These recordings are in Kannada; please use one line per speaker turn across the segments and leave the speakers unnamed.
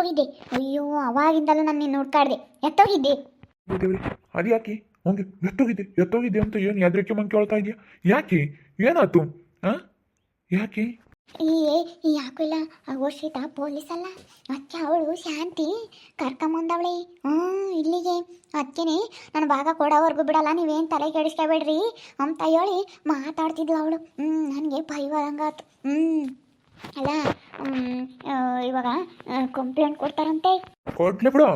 ಎತ್ತೋಗಿದ್ದೆ. ಅಯ್ಯೋ ಅವಾಗಿಂದಲೂ ನಾನು ನಿನ್ನ ನೋಡ್ಕಾಡ್ದೆ. ಎತ್ತೋಗಿದ್ದೆ.
ಅದು ಯಾಕೆ ಹಂಗೆ ಎತ್ತೋಗಿದ್ದೆ. ಎತ್ತೋಗಿದ್ದೆ ಅಂತ ಏನು ಯಾದ್ರಿಕೆ ಮಂಗೆ ಕೇಳ್ತಾ ಇದೆಯಾ? ಯಾಕೆ? ಏನಾಯ್ತು? ಆ? ಯಾಕೆ?
ಈ ಯಾಕೂ ಇಲ್ಲ ವರ್ಷಿತ ಪೊಲೀಸ್ ಅಲ್ಲ ಅಚ್ಚ ಅವಳು ಶಾಂತಿ. ಕರ್ಕೊಂಬಂದವಳೆ. ಹ್ಞೂ ಇಲ್ಲಿಗೆ. ಅದಕ್ಕೇನೆ ನಾನು ಭಾಗ ಕೊಡೋವರೆಗೂ ಬಿಡಲ್ಲ. ನೀವೇನು ತಲೆ ಕೆಡಿಸ್ಕೊಬೇಡ್ರಿ. ಅಂತ ಹೇಳಿ ಮಾತಾಡ್ತಿದ್ಲು ಅವಳು. ಹ್ಞೂ ನನಗೆ ಭಯವಾದಂಗಾತು ಹ್ಞೂ. ಅಲ್ಲ ಇವಾಗ ಕಂಪ್ಲೇಂಟ್ ಕೊಡ್ತಾರಂತೆ.
ಕೊಡ್ಲಿ ಬಿಡು.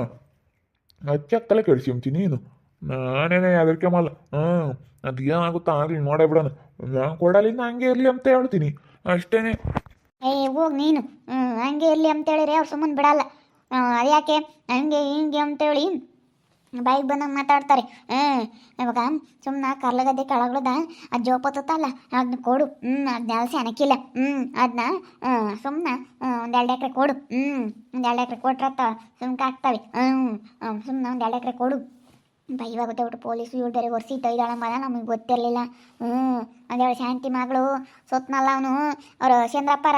ಹಚ್ಚಾಕ್ ತಲೆ ಕೆಡಿಸ್ಕೊಂತೀನಿ ನೀನು. ನಾನೇನೆ ಅದಕ್ಕೆ ಮಲ್ಲ ಹಾಂ ಅದು ಏನಾಗುತ್ತಾ ಆಗಲಿ ನೋಡೇ ಬಿಡೋಣ. ನಾನು ಕೊಡಲಿಂದ ಹಂಗೆ ಇರಲಿ ಅಂತ ಹೇಳ್ತೀನಿ. ಅಷ್ಟೇನೆ.
ಏ ಹೋಗ್ ನೀನು. ಹ್ಞೂ ಹಂಗೆ ಇರಲಿ ಅಂತೇಳಿರಿ ಅವ್ರು ಸುಮ್ಮನೆ ಬಿಡಲ್ಲ. ಅದ್ಯಾಕೆ? ಹಂಗೆ ಹಿಂಗೆ ಅಂತೇಳಿ ಬಾಯಿಗೆ ಬಂದಂಗೆ ಮಾತಾಡ್ತಾರೆ. ಹ್ಮ್, ಇವಾಗ ಸುಮ್ಮನೆ ಕರ್ಲಗದ್ದೆ ಕೆಳಗಳದ ಆ ಜೋಪತ್ತಲ್ಲ ಅದನ್ನ ಕೊಡು. ಹ್ಞೂ ಅದು ನೆಲಸಿ ಅನಕ್ಕಿಲ್ಲ ಹ್ಞೂ ಅದನ್ನ ಸುಮ್ಮನೆ ಒಂದು ಎರಡು ಎಕರೆ ಕೊಡು. ಹ್ಞೂ ಒಂದು ಎರಡು ಎಕರೆ ಕೊಟ್ರತ್ತ ಸುಮ್ಕೆ ಆಗ್ತವೆ ಹ್ಞೂ ಸುಮ್ಮನೆ ಒಂದು ಎರಡು ಎಕರೆ ಕೊಡು. ಇವಾಗ ಗೊತ್ತಾಗ್ಬಿಟ್ಟು ಪೊಲೀಸು ಇವ್ರು ಬೇರೆ ಒರೆಸಿ ತೈದಾಳ ಮಾಡ ನಮಗೆ ಗೊತ್ತಿರಲಿಲ್ಲ. ಹ್ಞೂ ಒಂದೇಳು ಶಾಂತಿ ಮಗಳು, ಸೊತ್ನಲ್ಲ ಅವನು, ಅವ್ರ ಚಂದ್ರಪ್ಪರ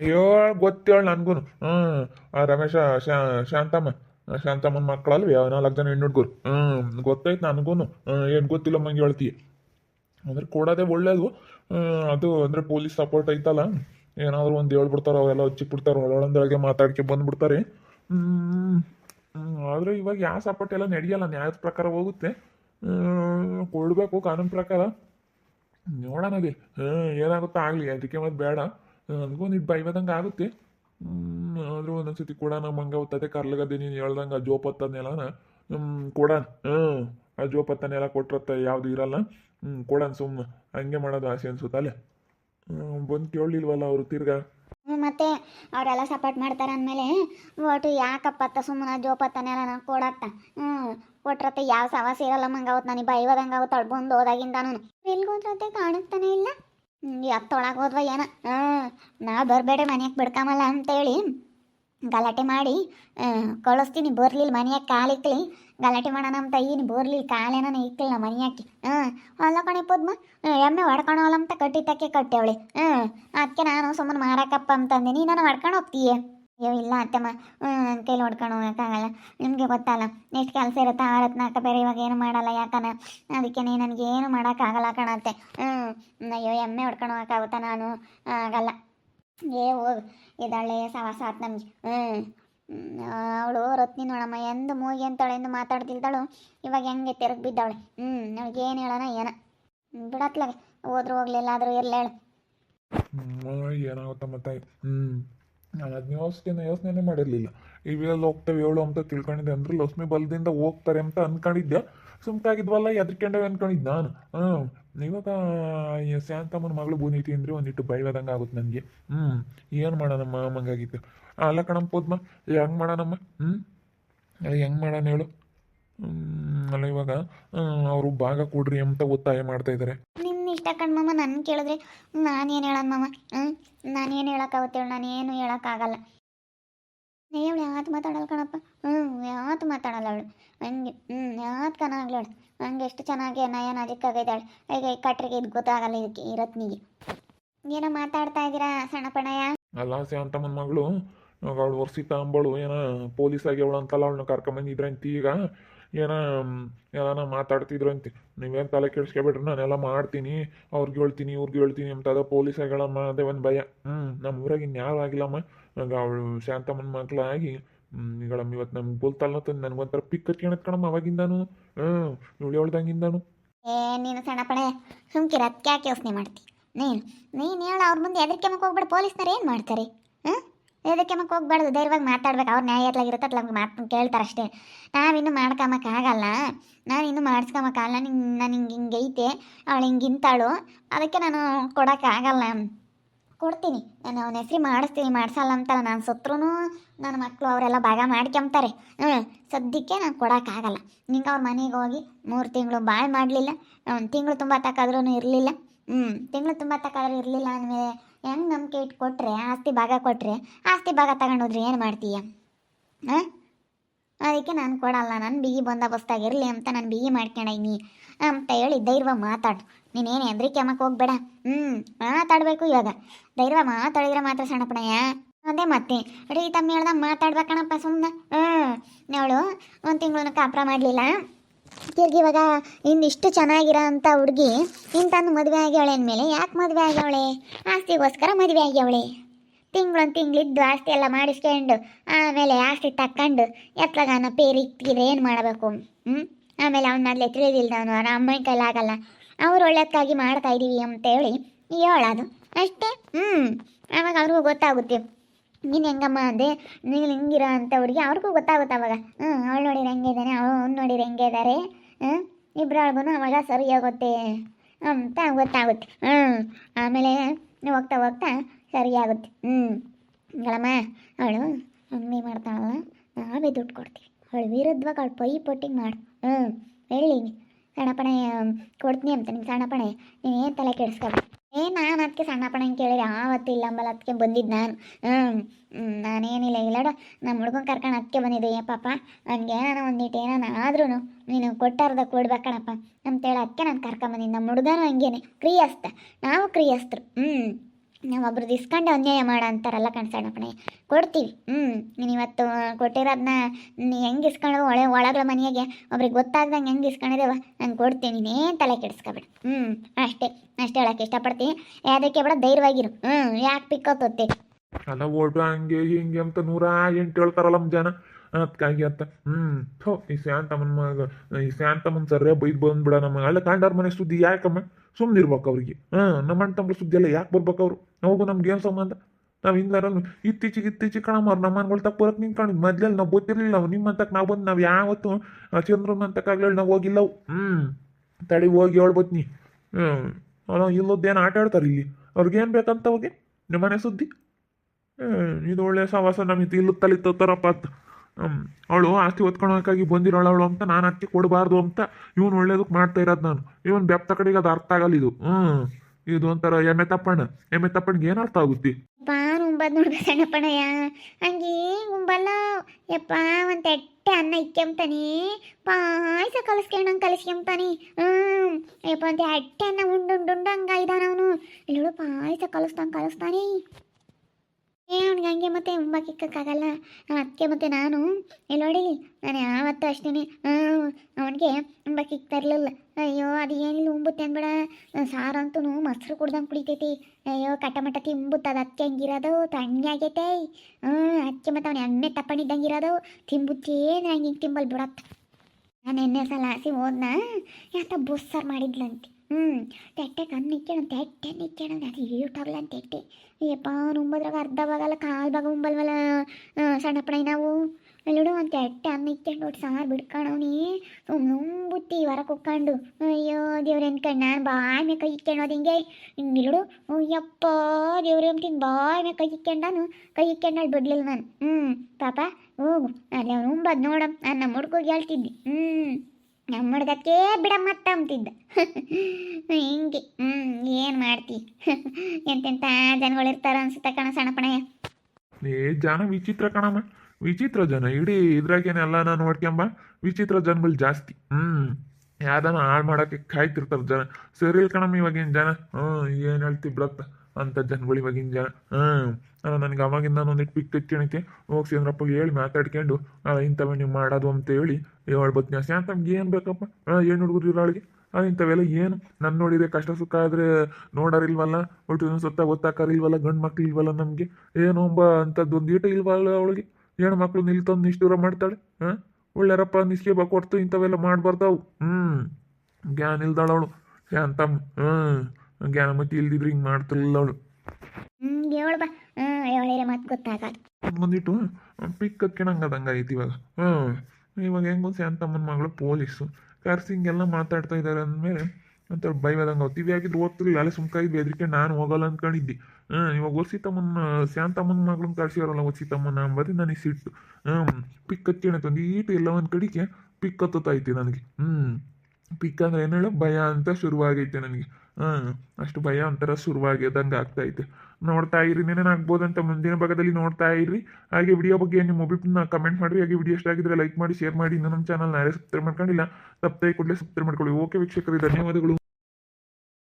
ಅಯ್ಯೋ ಗೊತ್ತೇಳು ನನಗೂ ಹ್ಞೂ ರಮೇಶ ಶಾಂತಮ್ಮ. ಶಾಂತಮ್ಮನ ಮಕ್ಕಳಲ್ಲಿ ಯಾವ ನಾಲ್ಕು ಜನ ಹೆಣ್ಣು ಹುಡುಗರು ಹ್ಞೂ ಗೊತ್ತಾಯ್ತು ನನಗೂ ಏನು ಗೊತ್ತಿಲ್ಲ ಮಂಗೆ ಹೇಳ್ತೀಯ. ಅಂದ್ರೆ ಕೊಡೋದೇ ಒಳ್ಳೇದು. ಅದು ಅಂದರೆ ಪೊಲೀಸ್ ಸಪೋರ್ಟ್ ಐತಲ್ಲ. ಏನಾದರೂ ಒಂದು ಹೇಳ್ಬಿಡ್ತಾರೆ, ಅವೆಲ್ಲ ಹಚ್ಚಿಬಿಡ್ತಾರೆ ಒಳೊಳಂದೊಳಗೆ ಮಾತಾಡ್ಕೆ ಬಂದ್ಬಿಡ್ತಾರೆ. ಆದರೆ ಇವಾಗ ಯಾವ ಸಪೋರ್ಟ್ ಎಲ್ಲ ನಡೆಯಲ್ಲ, ನ್ಯಾಯದ ಪ್ರಕಾರ ಹೋಗುತ್ತೆ. ಕೊಡಬೇಕು ಕಾನೂನು ಪ್ರಕಾರ. ನೋಡೋಣ ಅದೇ ಏನಾಗುತ್ತೋ ಆಗಲಿ, ಅದಕ್ಕೆ ಮತ್ತೆ ಬೇಡ. ನನಗೂ ನೀನು ಬೈಬದಂಗೆ ಆಗುತ್ತೆ. ಆದ್ರೂ ಒಂದೊಂದ್ಸತಿ ಕೂಡ ನಮ್ಮ ಹಂಗೆ ಹೋಗ್ತದೆ ಕರ್ಲಗದೆ ನೀನು ಹೇಳ್ದಂಗೆ ಆ ಜೋಪತ್ತನ್ನೆಲ್ಲನ ಕೊಡಾನ್ ಹ್ಞೂ ಆ ಜೋಪತ್ತನ್ನೆಲ್ಲ ಕೊಟ್ರತ್ತ, ಯಾವುದು ಇರಲ್ಲ. ಹ್ಞೂ ಕೊಡಾನ್ ಸುಮ್ಮನೆ ಹಂಗೆ ಮಾಡೋದು ಆಸೆ ಅನ್ಸುತ್ತಲ್ಲ ಬಂದು ಕೇಳಲಿಲ್ವಲ್ಲ ಅವರು ತಿರ್ಗಾ?
ಮತ್ತೆ ಅವರೆಲ್ಲ ಸಪೋರ್ಟ್ ಮಾಡ್ತಾರೆ ಅಂದಮೇಲೆ, ಒಟ್ಟು ಯಾಕಪ್ಪತ್ತ ಸುಮ್ಮನೆ ಜೋಪತ್ತನೆಲ್ಲ ನಾನು ಕೊಡತ್ತ? ಹ್ಞೂ ಕೊಟ್ರತ್ತೆ, ಯಾವ ಸವಾಸ ಇರಲ್ಲ, ಮಂಗ ಅವತ್ತು ನನಗೆ ಬೈವದಂಗೆ ಅವತ್ತು ಹೋದಾಗಿಂದ ನಾನು ಎಲ್ಗೋದ್ರತ್ತೆ ಕಾಣಿಸ್ತಾನೆ ಇಲ್ಲ? ಎತ್ತೊಳಗೆ ಹೋದ್ವ ಏನ? ಹಾಂ ನಾ ಬರಬೇಡ್ರಿ ಮನೆಯಾಗ ಬಿಡ್ಕಾಮಲ್ಲ ಅಂತೇಳಿ ಗಲಾಟೆ ಮಾಡಿ ಕಳಿಸ್ತೀನಿ ಬರ್ಲಿಲ್ಲ ಮನೆಯಾಗ ಕಾಲಿಕ್ಲಿ ಗಲಾಟೆ ಮಾಡೋಣ ಅಂತ ಏನು ಬರ್ಲಿಲ್ಲ ಕಾಲೇನ ಇಕ್ಲಿಲ್ಲ ಮನೆಯಾಕಿ ಹಾಂ ಅಲ್ಲ ಕಣೆ ಪದ್ಮ ಎಮ್ಮೆ ಹೊಡ್ಕೊಳಲ್ಲ ಅಂತ ಕಟ್ಟಿದ್ದಕ್ಕೆ ಕಟ್ಟೆವಳಿ ಹಾಂ ಅದಕ್ಕೆ ನಾನು ಸುಮ್ಮನೆ ಮಾರಕಪ್ಪ ಅಂತಂದೆ. ನಾನು ಹೊಡ್ಕೊಂಡು ಹೋಗ್ತೀಯ? ಅಯ್ಯೋ ಇಲ್ಲ ಅತ್ತಮ್ಮ. ಕೈಲಿ ಹೊಡ್ಕೊಂಡು ಹೋಗೋಕ್ಕಾಗಲ್ಲ ನಿಮಗೆ ಗೊತ್ತಲ್ಲ ಎಷ್ಟು ಕೆಲಸ ಇರುತ್ತೆ? ಆರತ್ನಾಕ ಬೇರೆ ಇವಾಗ ಏನು ಮಾಡಲ್ಲ ಯಾಕನ? ಅದಕ್ಕೆ ನನಗೆ ಏನು ಮಾಡೋಕ್ಕಾಗಲ್ಲ ಕಣತ್ತೆ. ಹ್ಞೂ ಅಯ್ಯೋ ಎಮ್ಮೆ ಹೊಡ್ಕೊಂಡು ಹೋಗೋಕ್ಕಾಗುತ್ತಾ ನಾನು? ಆಗಲ್ಲ ಏ ಹೋಗು. ಇದಳೆ ಸವಾಸ ಆತು ನಮಗೆ. ಹ್ಞೂ ಅವಳು ರತ್ನಿ ನೋಡಮ್ಮ ಎಂದು ಮೂಗಿ ಅಂತಾಳೆ ಎಂದು ಮಾತಾಡ್ತಿದ್ದಾಳು ಇವಾಗ ಹೆಂಗೆ ತಿರುಗಿ ಬಿದ್ದವಳೆ. ಹ್ಞೂ ಅವಳಿಗೆ ಏನು ಹೇಳೋಣ ಏನ? ಬಿಡತ್ಲಾಗೆ. ಹೋದ್ರು ಹೋಗ್ಲಿಲ್ಲ ಆದರೂ ಇರಲಿ ಹೇಳು
ಹ್ಮ್, ಏನಾಗುತ್ತ ಮತ್ತೆ ಹ್ಞೂ ನಾನು ಅದನ್ನ ಯೋಚನೆ ಯೋಚನೆ ಮಾಡಿರಲಿಲ್ಲ. ಇವೆಲ್ಲ ಹೋಗ್ತೇವೆ ಹೇಳು ಅಂತ ತಿಳ್ಕೊಂಡಿದ್ದೆ ಅಂದ್ರೆ ಲಕ್ಷ್ಮಿ ಬಲದಿಂದ ಹೋಗ್ತಾರೆ ಅಂತ ಅನ್ಕೊಂಡಿದ್ದೆ. ಸುಮ್ಕಾಗಿದ್ವಲ್ಲ ಎದ್ಕೊಂಡವೆ ಅನ್ಕೊಂಡಿದ್ದೆ ನಾನು. ಹಾಂ ಇವಾಗ ಶಾಂತಮ್ಮನ ಮಗಳು ಭೂನೀತಿ ಅಂದರೆ ಒಂದಿಟ್ಟು ಬೈವದಂಗೆ ಆಗುತ್ತೆ ನನಗೆ. ಹ್ಞೂ ಏನು ಮಾಡೋಣಮ್ಮ ಅಮ್ಮಂಗಾಗಿತ್ತು ಅಲ್ಲ ಕಣಮ್ಮ ಪೋದ್ಮ ಹೆಂಗ್ ಮಾಡೋಣಮ್ಮ? ಹ್ಞೂ ಹೆಂಗ್ ಮಾಡೋಣ ಹೇಳು? ಹ್ಮ್, ಅಲ್ಲ ಇವಾಗ ಅವರು ಭಾಗ ಕೊಡ್ರಿ ಅಂತ ಒತ್ತಾಯ ಮಾಡ್ತಾ ಇದ್ದಾರೆ.
ಇಷ್ಟ ಕಣ್ಮಮ್ಮ ನನ್ನ ಕೇಳಿದ್ರೆ ನಾನೇನು ಹೇಳೋಣ ಮಮ್ಮ ಹ್ಞೂ ನಾನೇನು ಹೇಳೋಕ್ಕಾಗುತ್ತೇಳು ನಾನೇನು ಹೇಳೋಕ್ಕಾಗಲ್ಲ. ಅವಳು ಯಾವತ್ತು ಮಾತಾಡಲ್ಲ ಕಣಪ್ಪ? ಹ್ಞೂ ಯಾವತ್ತು ಮಾತಾಡಲ್ಲ ಅವಳು? ಹಂಗೆ ಹ್ಞೂ ಯಾವತ್ತು ಕನಾಗ್ಲಿ ಅವಳು? ಹಂಗೆ ಎಷ್ಟು ಚೆನ್ನಾಗಿ ನಯನ ನಾಜಿಕ್ಕಾಗಿದ್ದಾಳೆ ಈಗ ಕಟ್ರಿಗೆ ಇದು ಗೊತ್ತಾಗಲ್ಲ ಇದಕ್ಕೆ ಇರತ್ನಿಗೆ ರತ್ನಿಗೆ. ಏನೋ ಮಾತಾಡ್ತಾ ಇದ್ದೀರಾ ಸಣ್ಣ ಪಣಯ್ಯ
ಅಲ್ಲ ಶಾಂತಮ್ಮನ ಮಗಳು. ಅವಳು ವರ್ಷಿತ ಅಂಬಳು, ಏನ ಪೊಲೀಸ್ ಆಗಿ ಅವಳು ಅಂತಲ್ಲ ಅವಳನ್ನ ಕರ್ಕೊಂಬಂದಿದ್ರಂತ ಈಗ. ಏನ ಏನಾನ ಮಾತಾಡ್ತಿದ್ರಂತೆ. ನೀವೇನು ತಲೆ ಕೆಡಿಸ್ಕೊಬೇಡ್ರಿ, ನಾನೆಲ್ಲ ಮಾಡ್ತೀನಿ, ಅವ್ರಿಗೆ ಹೇಳ್ತೀನಿ, ಇವ್ರಿಗೆ ಹೇಳ್ತೀನಿ ಅಂತ ಅದ ಪೊಲೀಸ್ ಆಗ್ಯಾಳಮ್ಮ ಅದೇ ಒಂದು ಭಯ. ಹ್ಞೂ ನಮ್ಮ ಊರಾಗ ಇನ್ಯಾರು ಆಗಿಲ್ಲಮ್ಮ. ಆಗ ಅವಳು ಶಾಂತಮ್ಮನ ಮಕ್ಕಳಾಗಿ ಈಗಳಮ್ಮ ಇವತ್ತು ನಮ್ಗೆ ಬೋಲ್ತಲ್ಲ ತಂದು ನನಗೊಂಥರ ಪಿಕ್ ಹಚ್ಕೊಳತ್ ಕಣಮ್ಮ ಅವಾಗಿಂದಾನು. ಹ್ಞೂ ಇವಳು ಹೇಳ್ದಂಗಿಂದಾನು.
ಏ, ನೀನು ಸಣ್ಣಪಣೆ ಸುಮ್ಕಿರ ಯಾಕೆ ಯೋಚನೆ ಮಾಡ್ತಿ? ನೀನು ನೀನು ಹೇಳು, ಅವ್ರ ಮುಂದೆ ಮಕ್ಕ ಹೋಗ್ಬೇಡ, ಪೊಲೀಸ್ನವ್ರು ಏನು ಮಾಡ್ತಾರೆ? ಹಾಂ ಎದಕ್ಕೆ ಮಕ್ಕ ಹೋಗ್ಬಾರ್ದು, ಧೈರ್ಯವಾಗಿ ಮಾತಾಡ್ಬೇಕು, ಅವ್ರು ನ್ಯಾಯ ಎತ್ಲಾಗಿರುತ್ತಲ್ಲ ನಮ್ಗೆ ಮಾತು ಕೇಳ್ತಾರೆ ಅಷ್ಟೇ ನಾವಿನ್ನು ಮಾಡ್ಕೊಂಬಕ್ಕಾಗಲ್ಲ ನಾನು ಇನ್ನು ಮಾಡಿಸ್ಕೊಂಬಕ್ಕಾಗಲ್ಲ ನಿಂಗೆ, ನಾನು ಹಿಂಗೆ ಹಿಂಗೈತೆ ಅವಳು ಹಿಂಗೆ ಇಂತಾಳು, ಅದಕ್ಕೆ ನಾನು ಕೊಡೋಕ್ಕಾಗಲ್ಲ ಕೊಡ್ತೀನಿ. ನಾನು ಅವನ ಹೆಸ್ರಿ ಮಾಡಿಸ್ತೀನಿ, ಮಾಡಿಸಲ್ಲ ಅಂತಲ್ಲ, ನಾನು ಸತ್ರೂ ನನ್ನ ಮಕ್ಕಳು ಅವರೆಲ್ಲ ಭಾಗ ಮಾಡ್ಕೊಂತಾರೆ ಹ್ಞೂ ಸದ್ಯಕ್ಕೆ ನಾನು ಕೊಡೋಕ್ಕಾಗಲ್ಲ ನಿಂಗೆ ಅವ್ರ ಮನೆಗೆ ಹೋಗಿ ಮೂರು ತಿಂಗಳು ಭಾಳ ಮಾಡಲಿಲ್ಲ. ಒಂದು ತಿಂಗಳು ತುಂಬ ತಕ್ಕಾದ್ರೂ ಇರಲಿಲ್ಲ. ಹ್ಞೂ ತಿಂಗಳು ತುಂಬ ತಕ್ಕಾದ್ರೂ ಇರಲಿಲ್ಲ ಅಂದಮೇಲೆ ಹೆಂಗೆ ನಂಬಿಕೆ ಇಟ್ಟು ಕೊಟ್ಟರೆ ಆಸ್ತಿ ಭಾಗ ಕೊಟ್ಟರೆ ಆಸ್ತಿ ಭಾಗ ತಗೊಂಡೋದ್ರೆ ಏನು ಮಾಡ್ತೀಯ? ಹಾಂ? ಅದಕ್ಕೆ ನಾನು ಕೊಡಲ್ಲ, ನಾನು ಬಿಗಿ ಬಂದೋಬಸ್ತಾಗಿರಲಿ ಅಂತ ನಾನು ಬಿಗಿ ಮಾಡ್ಕೊಂಡೀನಿ ಅಂತ ಹೇಳಿ ಧೈರ್ಯ ಮಾತಾಡು. ನೀನೇನು ಹೆದರಿಕೆ ಅಮ್ಮಕ್ಕೆ ಹೋಗ್ಬೇಡ. ಹ್ಞೂ ಮಾತಾಡಬೇಕು ಇವಾಗ. ಧೈರ್ಯ ಮಾತಾಡಿದ್ರೆ ಮಾತ್ರ ಸಣ್ಣಪ್ಪಣಯ್ಯ. ಅದೇ ಮತ್ತೆ ರೀ ತಮ್ಮ ಹೇಳ್ದ ಮಾತಾಡ್ಬೇಕಣಪ್ಪ ಸುಮ್ಮನೆ ಹ್ಞೂ ಅವಳು ಒಂದು ತಿಂಗಳು ಕಾಪ್ರ ಮಾಡಲಿಲ್ಲ? ತಿರ್ಗಿ ಇವಾಗ ಇನ್ನಿಷ್ಟು ಚೆನ್ನಾಗಿರೋ ಅಂಥ ಹುಡುಗಿ ಇಂತಂದು ಮದುವೆ ಆಗ್ಯವಳೆ ಅಂದಮೇಲೆ ಯಾಕೆ ಮದುವೆ ಆಗ್ಯವಳೆ? ಆಸ್ತಿಗೋಸ್ಕರ ಮದುವೆ ಆಗ್ಯಾವಳೆ. ತಿಂಗಳೊಂದು ತಿಂಗಳಿದ್ದು ಆಸ್ತಿ ಎಲ್ಲ ಮಾಡಿಸ್ಕೊಂಡು ಆಮೇಲೆ ಆಸ್ತಿ ತಕ್ಕೊಂಡು ಪೇರು ಇಕ್ಕಿದ್ರೆ ಏನು ಮಾಡಬೇಕು? ಹ್ಞೂ ಆಮೇಲೆ ಅವ್ನ ಮೊದಲೇ ತಿಳಿದಿಲ್ದವನು ಅವ್ರ ಅಮ್ಮನ ಕೈಲಾಗಲ್ಲ ಅವ್ರು ಒಳ್ಳೆದಕ್ಕಾಗಿ ಮಾಡ್ತಾ ಇದ್ದೀವಿ ಅಂತ ಹೇಳಿ ಹೇಳೋದು ಅಷ್ಟೇ? ಹ್ಞೂ ಆವಾಗ ಅವ್ರಿಗೂ ಗೊತ್ತಾಗುತ್ತೆ. ನೀನು ಹೆಂಗಮ್ಮ ಅಂದೆ? ನೀನು ಹಿಂಗಿರೋ ಅಂತ ಹುಡುಗಿ ಅವ್ರಿಗೂ ಗೊತ್ತಾಗುತ್ತೆ ಅವಾಗ. ಹ್ಞೂ ಅವಳು ನೋಡಿದ್ರೆ ಹೆಂಗೆ ಇದ್ದಾನೆ ಅವ್ನು ನೋಡಿದ್ರೆ ಹೆಂಗೆ ಇದ್ದಾರೆ ಹ್ಞೂ ಇಬ್ಬರೊಳಗೂ ಅವಾಗ ಸರಿಯಾಗುತ್ತೆ ಅಂತ ಗೊತ್ತಾಗುತ್ತೆ. ಹ್ಞೂ ಆಮೇಲೆ ಹೋಗ್ತಾ ಹೋಗ್ತಾ ಸರಿಯಾಗುತ್ತೆ ಹ್ಞೂ ಹಿಂಗಳಮ್ಮ ಅವಳು ಅಂಗಡಿ ಮಾಡ್ತಾಳಲ್ಲ, ನಾವೇ ದುಡ್ಡು ಕೊಡ್ತೀವಿ. ಅವಳು ವಿರುದ್ಧವಾಗಿ ಅವಳು ಪೈ ಪೊಟ್ಟಿಗೆ ಮಾಡು. ಹ್ಞೂ ಹೇಳಿ. ಸಣ್ಣಪ್ಪಣೆ ಕೊಡ್ತೀನಿ ಅಂತ ನಿಮ್ಮ ಸಣ್ಣಪ್ಪಣೆ ಏನು ತಲೆ ಕೆಡಿಸ್ಕೊಬೇಡ. ಏ, ನಾನು ಅದಕ್ಕೆ ಸಣ್ಣಪ್ಪಣೆ ಕೇಳಿದ್ರೆ ಆವತ್ತು ಇಲ್ಲ ಅಂಬಲ್ಲ ಅದಕ್ಕೆ ಬಂದಿದ್ದು ನಾನು. ಹ್ಞೂ ನಾನೇನಿಲ್ಲ. ಇಲ್ಲಾಡ ನಮ್ಮ ಹುಡ್ಗನ್ ಕರ್ಕೊಂಡು ಅದಕ್ಕೆ ಬಂದಿದ್ದೆ ಏ, ಪಾಪ, ನನಗೆ ಏನಾನ ಒಂದಿಟ್ಟು ಏನಾನ ಆದ್ರೂ ನೀನು ಕೊಟ್ಟಾರ್ದ ಕೊಡ್ಬೇಕಣಪ್ಪ ಅಂತೇಳಿ ಅದಕ್ಕೆ ನಾನು ಕರ್ಕೊಂಬಂದಿದ್ದು ನಮ್ಮ ಹುಡುಗನೂ ಹಂಗೇನೆ. ಕ್ರಿಯಸ್ತ. ನಾವು ಕ್ರಿಯಸ್ತರು ಹ್ಞೂ ನಾವು ಒಬ್ರದ್ದು ಇಸ್ಕೊಂಡು ಅನ್ಯಾಯ ಮಾಡ ಅಂತಾರಲ್ಲ ಕಣ್ಸಣ್ಣಪ್ಪಣೆ ಕೊಡ್ತೀವಿ. ಹ್ಞೂ ನೀನು ಇವತ್ತು ಕೊಟ್ಟಿರೋದನ್ನ ನೀ ಹೆಂಗೆ ಇಸ್ಕೊಂಡು ಒಳ, ಒಳಗಳ ಮನೆಯಾಗೆ ಒಬ್ರಿಗೆ ಗೊತ್ತಾಗ್ದಂಗೆ ಹೆಂಗೆ ಇಸ್ಕೊಂಡಿದ್ದೇವ ನಾನು ಕೊಡ್ತೀನಿ ನೀನೇನು ತಲೆ ಕೆಡಿಸ್ಕೊಬೇಡ. ಹ್ಞೂ ಅಷ್ಟೇ ಅಷ್ಟೇ ಹೇಳಕ್ಕೆ ಇಷ್ಟಪಡ್ತೀನಿ. ಅದಕ್ಕೆ ಬೇಡ, ಧೈರ್ಯವಾಗಿರು. ಹ್ಞೂ ಯಾಕೆ ಪಿಕ್ಕತ್ತೊತ್ತಿ
ಅಲ್ಲ, ಓಟು ಹಂಗೆ ಹಿಂಗೆ ಅಂತ ನೂರ ಎಂಟು ಹೇಳ್ತಾರಲ್ಲ ಜನ. ಅದಕ್ಕಾಗಿ ಅಂತ. ಹ್ಮ್, ಥೋ, ಈ ಶಾಂತಮ್ಮನ ಮಗ, ಈ ಶಾಂತಮ್ಮನ ಸರ್ರೆ ಬೈದ್ ಬಂದ್ಬಿಡ ನಮ್ಮ ಅಲ್ಲ, ಕಾಂಡಾರ ಮನೆ ಸುದ್ದಿ ಯಾಕಮ್ಮ? ಸುಮ್ಮನೆ ಇರ್ಬೇಕು ಅವ್ರಿಗೆ. ಹಾಂ, ನಮ್ಮ ಅಣ್ಣ ತಮ್ಮ ಸುದ್ದಿ ಎಲ್ಲ ಯಾಕೆ ಬರ್ಬೇಕು ಅವರು? ನಮಗೂ ನಮ್ಗೆ ಏನು ಸಂಬಂಧ? ನಾವು ಹಿಂಗಾರ ಇತ್ತೀಚೆಗೆ ಇತ್ತೀಚೆಗೆ ಕಣಮ್ಮ ಅವ್ರು ನಮ್ಮ ತಕ್ಕ ಬರಕ್ಕೆ ನಿಂತ್ಕೊಂಡಿದ್ದು ಮೊದ್ಲೆಲ್ಲ ನಾವು ಗೊತ್ತಿರಲಿಲ್ಲ ನಾವು ನಿಮ್ಮ ಅಂತಕ್ಕೆ ನಾವು ಬಂದು ನಾವು ಯಾವತ್ತು ಚಂದ್ರನ ಅಂತಕ್ಕಾಗ್ಲಿ ನಾವು ಹೋಗಿಲ್ಲವು ಹ್ಞೂ ತಡಿ ಹೋಗಿ ಹೇಳ್ಬೋತ್ನಿ ಹ್ಞೂ ಅಲ್ಲ ಇಲ್ಲದ್ದೇನು ಆಟ ಆಡ್ತಾರೆ ಇಲ್ಲಿ? ಅವ್ರಿಗೇನು ಬೇಕಂತ ಹೋಗಿ ನಿಮ್ಮನೆ ಸುದ್ದಿ? ಇದು ಒಳ್ಳೆ ಸವಾಸ ನಮಗೆ ಇಲ್ಲ ತಲೆ ತೋತಾರಪ್ಪ ಅಂತ. ಅವಳು ಆಸ್ತಿ ಹೊತ್ಕೊಳಕ್ಕಾಗಿ ಬಂದಿರೋಳು ಅವಳು ಅಂತ ನಾನು ಅತ್ತಿ ಕೊಡಬಾರ್ದು ಅಂತ ಇವನು ಒಳ್ಳೇದಕ್ಕೆ ಮಾಡ್ತಾ ಇರೋದು ನಾನು. ಇವನ್ ಬೆಪ್ತ ಕಡೆಗೆ ಅದು ಅರ್ಥ ಆಗಲ್ಲ ಇದು. ಹ್ಮ್. ಇದು ಒಂಥರ ಎಮ್ಮೆ ತಪ್ಪಣ್ಣ. ಎಮ್ಮೆ ತಪ್ಪಣ್ಣಿಗೆ ಏನು ಅರ್ಥ ಆಗುತ್ತೆ?
ಪಾನ್ ಉಂಬದ್ ನೋಡ್ರಿ ಹಂಗೆ ಉಂಬಲ್ಲ ಯಪ್ಪ, ಒಂದು ಎಟ್ಟೆ ಅನ್ನ ಇಕ್ಕೆಂತಾನೆ ಪಾಯಸ ಕಲಿಸ್ಕೊಂಡಂಗೆ ಕಲಿಸ್ಕೊಂತಾನೆ ಹ್ಞೂ ಯಪ್ಪ, ಒಂದು ಎಟ್ಟೆ ಅನ್ನ ಉಂಡು ಹಂಗ ಇದಾನ ಅವನು. ಇಲ್ಲೋಡು ಪಾಯಸ ಕಲಿಸ್ತಾನೆ ಕಲಿಸ್ತಾನೆ. ಏ, ಅವ್ನಿಗೆ ಹಂಗೆ ಮತ್ತೆ ಉಂಬಾಕಿಕ್ಕಾಗಲ್ಲ ಅದಕ್ಕೆ ಮತ್ತೆ ನಾನು ಎಲ್ಲೋಡಿ ನಾನು ಯಾವತ್ತೂ ಅಷ್ಟೇ ಅವನಿಗೆ ಉಂಬಕ್ಕಿಕ್ತಾ ಇರಲಿಲ್ಲ ಅಯ್ಯೋ, ಅದು ಏನಿಲ್ಲ, ಉಂಬುತ್ತೆ ಅನ್ಬೇಡ. ಸಾರಂತೂ ಮೊಸರು ಕುಡ್ದಂಗೆ ಕುಡಿತೈತಿ. ಅಯ್ಯೋ ಕಟಮಟ ಅದು ಅದಕ್ಕೆ ಹಂಗಿರೋದು. ತಣ್ಣಾಗೈತೆ ಹ್ಞೂ ಅದಕ್ಕೆ ಮತ್ತೆ ಅವ್ನು ಎಣ್ಣೆ ತಪ್ಪಣಿದ್ದಂಗಿರೋದು ತಿಂಬುತ್ತೇನು ಹಂಗೆ ಹಿಂಗೆ ತಿಂಬಲ್ ಬಿಡತ್ತ. ನಾನು ಎಣ್ಣೆ ಸಲ ಹಾಸಿ ಹೋದ್ನ? ಯಾತ ಬುಸ್ಸಾರು ಮಾಡಿದ್ಲಂತೆ. ಹ್ಞೂ ತೆಟ್ಟೆ ಕಣ್ಣು ಇಕ್ಕೇಣ ತೆಟ್ಟೆ ನಿಕ್ಕೇಣ ಅದು ಅಂತ ತೆಟ್ಟೆ. ಯಪ್ಪ ಉಂಬದ್ರಾಗ ಅರ್ಧ ಭಾಗಲ್ಲ, ಕಾಲು ಭಾಗ ಉಂಬಲ್ವಲ್ಲ ಸಣ್ಣಪ್ಪಣ ನಾವು. ಅಲ್ಲೋಡು ಒಂದು ತೆಟ್ಟೆ ಅನ್ನ ಇಕ್ಕೊಂಡು ಒಟ್ಟು ಸಾರು ಬಿಡ್ಕೊಂಡವ್ನಿ ಸುಮ್ಮನೆ ಉಂಬುತ್ತಿ ಹೊರಗೆ ಕುಕ್ಕೊಂಡು ಅಯ್ಯೋ, ದೇವ್ರ ಅನ್ಕಂಡು ನಾನು ಬಾಯ್ ಮೇ ಕೈ ಇಕ್ಕೊಂಡೋದು ಹಿಂಗೆ. ಹಿಂಗಿಲ್ಲಡು ಯಪ್ಪ ದೇವ್ರ ಅಂತೀನಿ ಬಾಯ್ ಮೇ ಕೈ ಇಕ್ಕೊಂಡಾನು ಕೈ ಇಕ್ಕೊಂಡಾಳು ಬಿಡ್ಲಿಲ್ಲ ನಾನು. ಹ್ಞೂ ಪಾಪ, ಹೋಗು. ಅಲ್ಲಿ ಅವ್ನು ಉಂಬದ್ ನಾನು ನಮ್ಮ ಹುಡ್ಗೋಗಿ ಹೇಳ್ತಿದ್ದೆ. ಹ್ಞೂ ನಮ್ಮ ಹುಡುಗಕ್ಕೆ ಬಿಡ ಮತ್ತೆ ಅಂತಿದ್ದ ಹಿಂಗೆ ಹ್ಞೂ ಏನು ಮಾಡ್ತಿ? ಎಂತೆಂಥ ಜನಗಳು ಇರ್ತಾರ ಅನ್ಸುತ್ತೆ ಕಣ ಸಣ್ಣಪ್ಪಣಯ್ಯ
ಏ, ಜನ ವಿಚಿತ್ರ ಕಣಮ್ಮ. ವಿಚಿತ್ರ ಜನ, ಇಡೀ ಇದ್ರಾಗೇನೆಲ್ಲ ನಾನು ನೋಡ್ಕೊಂಬ, ವಿಚಿತ್ರ ಜನಗಳು ಜಾಸ್ತಿ. ಹ್ಮ್, ಯಾವ್ದಾನ ಹಾಳು ಮಾಡೋಕ್ಕೆ ಕಾಯ್ತಿರ್ತಾರೆ ಜನ. ಸರಿ ಕಣಮ್ಮ, ಇವಾಗಿನ ಜನ? ಹ್ಞೂ ಏನು ಹೇಳ್ತಿ ಬಿಡತ್ತ ಅಂತ ಜನಗಳು ಇವಾಗಿನ ಜನ ಹ್ಮ್. ನನಗೆ ಅವಾಗಿಂದ ಒಂದಿಟ್ಟು ಪಿಕ್ ತೆಚ್ಚಿಣೈತಿ ಹೋಗಿ ಚಂದ್ರಪ್ಪಗೆ ಹೇಳಿ ಮಾತಾಡ್ಕೊಂಡು ಇಂಥವೇ ನೀವು ಮಾಡೋದು ಅಂತ ಹೇಳಿ ಹೇಳ್ಬತ್ನಿ ನಮ್ಗೆ ಏನು ಬೇಕಪ್ಪ? ಏನು ಹುಡುಗರು ಇರೋಳಿಗೆ ಇಂಥವೆಲ್ಲ ಏನು? ನನ್ನ ನೋಡಿದ್ರೆ ಕಷ್ಟ ಸುಖ ಆದರೆ ನೋಡೋರಿಲ್ವಲ್ಲ? ಒಟ್ಟು ಸುತ್ತ ಗೊತ್ತಾಕರಿಲ್ವಲ್ಲ? ಗಂಡು ಮಕ್ಳು ಇಲ್ವಲ್ಲ ನಮಗೆ? ಏನು ಒಬ್ಬ ಅಂಥದ್ದು ಒಂದು ಈಟ ಇಲ್ವಲ್ಲ ಅವಳಿಗೆ? ಹೆಣ್ಣು ಮಕ್ಳು ನಿಲ್ತಂದು ನಿಷ್ಠೂರ ಮಾಡ್ತಾಳೆ? ಹಾಂ? ಒಳ್ಳೆರಪ್ಪ ನಿಸ್ಕೇಬ ಕೊಡ್ತು, ಇಂಥವೆಲ್ಲ ಮಾಡ್ಬಾರ್ದಾವು ಹ್ಞೂ ಗ್ಯಾನ್ ಇಲ್ದಾಳವಳು ಅವಳು ಹ್ಮ್. ಮತ್ತೆ ಇಲ್ದಿದ್ರೆ ಹಿಂಗೆ ಮಾಡ್ತಿರಲಿಲ್ಲ ಅವಳು.
ಹ್ಞೂ ಹೇಳು ಬಾ. ಹ್ಞೂ ಹೇಳಿದ್ರೆ ಮತ್ತೆ ಗೊತ್ತಾಗಲ್ಲ
ಬಂದಿಟ್ಟು ಪಿಕ್ ಹತ್ಕೊಂಡಂಗದಂಗೆ ಐತಿ ಇವಾಗ. ಹ್ಞೂ ಇವಾಗ ಹೆಂಗೋ ಶಾಂತಮ್ಮನ ಮಗಳು ಪೊಲೀಸು. ಕರ್ಸಿ ಹಿಂಗೆಲ್ಲ ಮಾತಾಡ್ತಾ ಇದ್ದಾರೆ ಅಂದಮೇಲೆ ಅಂತ ಬೈವದಂಗೆ ಅವ್ರು ಆಗಿದ್ರು ಓದ್ತಿರ್ಲಿಲ್ಲ ಅಲ್ಲೇ ಸುಮ್ಕಾಗಿದ್ದು ಬೆದರಿಕೆ ನಾನು ಹೋಗಲ್ಲ ಅಂದ್ಕೊಂಡಿದ್ದೆ ಹಾಂ ಇವಾಗ ಒಸಿತಮ್ಮನ ಶಾಂತಮ್ಮನ ಮಗಳನ್ನ ಕಳ್ಸಿರಲ್ಲ ಒಸಿತಮ್ಮನ ಅಂಬದು ನನಗೆ ಸಿಟ್ಟು. ಹ್ಞೂ ಪಿಕ್ ಹತ್ಕೊಂಡೈತೆ ಒಂದು ಈಟು ಎಲ್ಲ ಒಂದು ಕಡೆಗೆ ಪಿಕ್ ಹತ್ತೈತಿ ನನಗೆ. ಹ್ಞೂ ಪಿಕ್ ಅಂದ್ರೆ ಏನು ಹೇಳೋ ಭಯ ಅಂತ ಶುರುವಾಗೈತೆ ನನಗೆ. ಹಾಂ, ಅಷ್ಟು ಭಯ ಒಂಥರ ಶುರುವಾಗಿದ್ದಂಗೆ ಆಗ್ತೈತೆ. ನೋಡ್ತಾ ಇರಿ ಏನೇನಾಗ್ಬೋದಂತ ಮುಂದಿನ ಭಾಗದಲ್ಲಿ ನೋಡ್ತಾ ಇರಿ. ಹಾಗೆ ವಿಡಿಯೋ ಬಗ್ಗೆ ನಿಮ್ಮ ಮೊಬೈಲ್ನ ಕಮೆಂಟ್ ಮಾಡಿರಿ. ಹಾಗೆ ವಿಡಿಯೋ ಇಷ್ಟ ಆಗಿದ್ರೆ ಲೈಕ್ ಮಾಡಿ ಶೇರ್ ಮಾಡಿ. ಇನ್ನೊಂದು ಚಾನಲ್ ನಾಳೆ ಸಬ್ಸ್ಕ್ರೈಬ್ ಮಾಡ್ಕೊಂಡಿಲ್ಲ ತಪ್ಪದೆ ಕೂಡಲೇ ಸಬ್ಸ್ಕ್ರೈಬ್ ಮಾಡ್ಕೊಳ್ಳಿ. ಓಕೆ ವೀಕ್ಷಕರಿಗೆ ಧನ್ಯವಾದಗಳು.